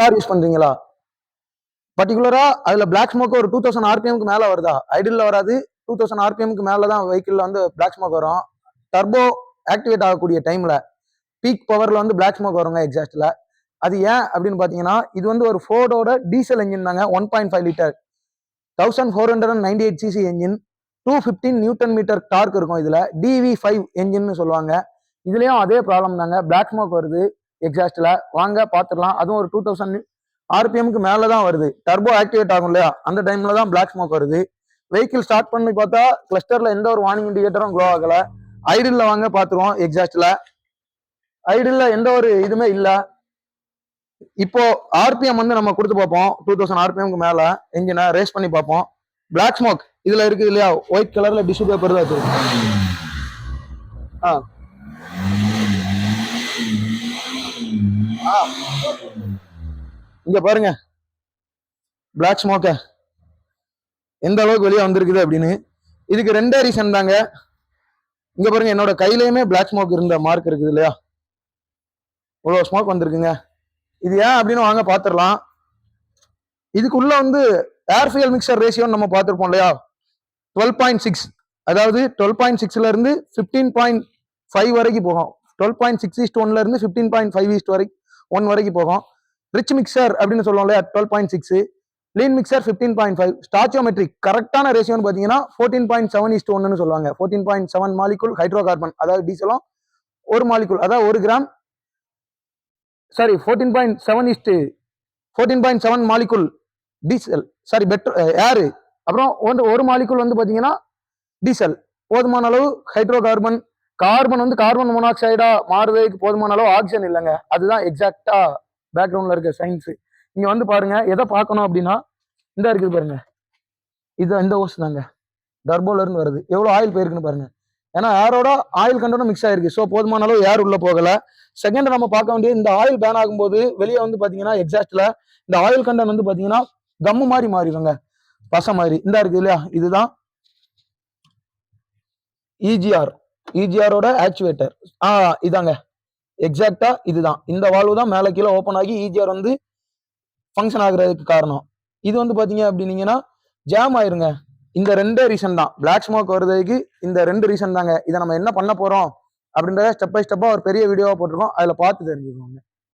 Car use பண்றீங்களா? பர்டிகுலரா அதுல பிளாக் ஸ்மோக் ஒரு டூ தௌசண்ட் ஆர்பிஎம்க்கு மேல வருதா? ஐடியில் வராது. டூ தௌசண்ட் ஆர்பிஎம்க்கு மேல தான் வெஹிக்கிள்ல வந்து பிளாக் ஸ்மோக் வரும். டர்போ ஆக்டிவேட் ஆகக்கூடிய டைம்ல பீக் பவர்ல வந்து பிளாக் ஸ்மோக் வருங்க எக்ஸாஸ்ட்ல அது ஏன் அப்படின்னு பாத்தீங்கன்னா இது வந்து ஒரு ஃபோர்டோட டீசல் என்ஜின் தாங்க one point five litre thousand four hundred and ninety eight CC engine two fifteen Newton metre torque இருக்கும் இதுல. டிவி ஃபைவ் என்ஜின்னு சொல்லுவாங்க. இதுலயும் அதே ப்ராப்ளம் தாங்க. பிளாக் ஸ்மோக் வருது. எக்ஸாஸ்டில் வாங்க பார்த்துடலாம் அதுவும் ஒரு டூ தௌசண்ட் ஆர்பிஎம்க்கு மேலே தான் வருது. டர்போ ஆக்டிவேட் ஆகும் இல்லையா? அந்த டைமில் தான் பிளாக் ஸ்மோக் வருது. வெஹிக்கிள் ஸ்டார்ட் பண்ணி பார்த்தா கிளஸ்டரில் எந்த ஒரு வார்னிங் இண்டிகேட்டரும் க்ளோ ஆகலை. ஐடில்ல வாங்க பார்த்துருவோம் எக்ஸாஸ்டில் ஐடில்ல எந்த ஒரு இதுவுமே இல்லை. இப்போ ஆர்பிஎம் வந்து நம்ம கொடுத்து பார்ப்போம். டூ தௌசண்ட் ஆர்பிஎம்க்கு மேலே. என்ஜினை ரேஸ் பண்ணி பார்ப்போம். பிளாக் ஸ்மோக் இதில் இருக்குது இல்லையா? ஒயிட் கலரில் டிஷ்யூ பேப்பர் தான் இருக்கு ஆ. இங்க பாருங்க. பிளாக் ஸ்மோக்க எந்த அளவுக்கு வெளியே வந்திருக்குது அப்படின்னு. இதுக்கு ரெண்டே ரீசன் தாங்க. இங்க பாருங்க என்னோட கையிலயுமே பிளாக் ஸ்மோக் இருந்த மார்க் இருக்குது இல்லையா? இவ்வளோ ஸ்மோக் வந்திருக்குங்க. இது ஏன் அப்படின்னு வாங்க பாத்துரலாம் இதுக்குள்ள வந்து ஏர் ஃபியல் மிக்சர் ரேஷியோன்னு நம்ம பார்த்துருப்போம் இல்லையா? டுவெல் பாயிண்ட் சிக்ஸ் அதாவது டுவெல் பாயிண்ட் சிக்ஸ்ல இருந்து ஃபிஃப்டீன் பாயிண்ட் ஃபைவ் வரைக்கும் போகும். டுவெல் பாயிண்ட் சிக்ஸ் ஈஸ்ட் ஒன்ல இருந்து fifteen point five is to வரைக்கும் ஒன் வரைக்கும் போகும். ரிச் மிக்சர் அப்படின்னு சொல்லுவோம் இல்லையா? Twelve point six lean mixture fifteen point five stoichiometric கரெக்டான ரேஷியோன்னு பார்த்தீங்கன்னா fourteen point seven is to ஒன்னு சொல்லுவாங்க. Fourteen point seven molecule hydrocarbon அதாவது டீசலும் ஒரு மாலிகுல் அதாவது ஒரு gram sorry fourteen point seven is to fourteen point seven molecule diesel sorry petrol air அப்புறம் ஒன்று ஒரு மாலிகுல் வந்து பார்த்தீங்கன்னா டீசல் போதுமான அளவு ஹைட்ரோ கார்பன் கார்பன் வந்து கார்பன் மோனாக்சைடா மாறுவதற்கு போதுமான அளவு ஆக்சிஜன் இல்லைங்க. அதுதான் எக்ஸாக்டா பேக்ரவுண்ட்ல இருக்க சயின்ஸ் இங்க வந்து பாருங்க எதை பார்க்கணும் அப்படின்னா இந்த இருக்குது பாருங்க. இது இந்த ஓஸ் தாங்க. டர்போல இருந்து வருது. எவ்வளவு ஆயில் போயிருக்குன்னு பாருங்க. ஏன்னா ஏரோட ஆயில் கண்டனும் மிக்ஸ் ஆயிருக்கு. ஸோ போதுமான அளவு ஏர் உள்ள போகல. செகண்ட் நம்ம பார்க்க வேண்டிய இந்த ஆயில் பேன் ஆகும்போது வெளியே வந்து பாத்தீங்கன்னா எக்ஸாஸ்ட்ல இந்த ஆயில் கண்டன் வந்து பாத்தீங்கன்னா கம்மு மாதிரி மாறிடுங்க. பசை மாதிரி. இந்த இருக்குது இல்லையா? இதுதான் இஜிஆர் இஜிஆரோட ஆக்சுவேட்டர் ஆ இதாங்க. எக்ஸாக்டா இதுதான். இந்த வால்வு தான் மேலே கீழே ஓப்பன் ஆகி இஜிஆர் வந்து ஃபங்க்ஷன் ஆகுறதுக்கு காரணம். இது வந்து பார்த்தீங்க அப்படின்னீங்கன்னா ஜாம் ஆயிருங்க. இந்த ரெண்டே ரீசன் தான். பிளாக் ஸ்மோக் வருதுக்கு இந்த ரெண்டு ரீசன் தாங்க. இதை நம்ம என்ன பண்ண போகிறோம் அப்படின்றத ஸ்டெப் பை ஸ்டெப்பாக ஒரு பெரிய வீடியோவாக போட்டிருக்கோம். அதில் பார்த்து தெரிஞ்சுக்கோங்க.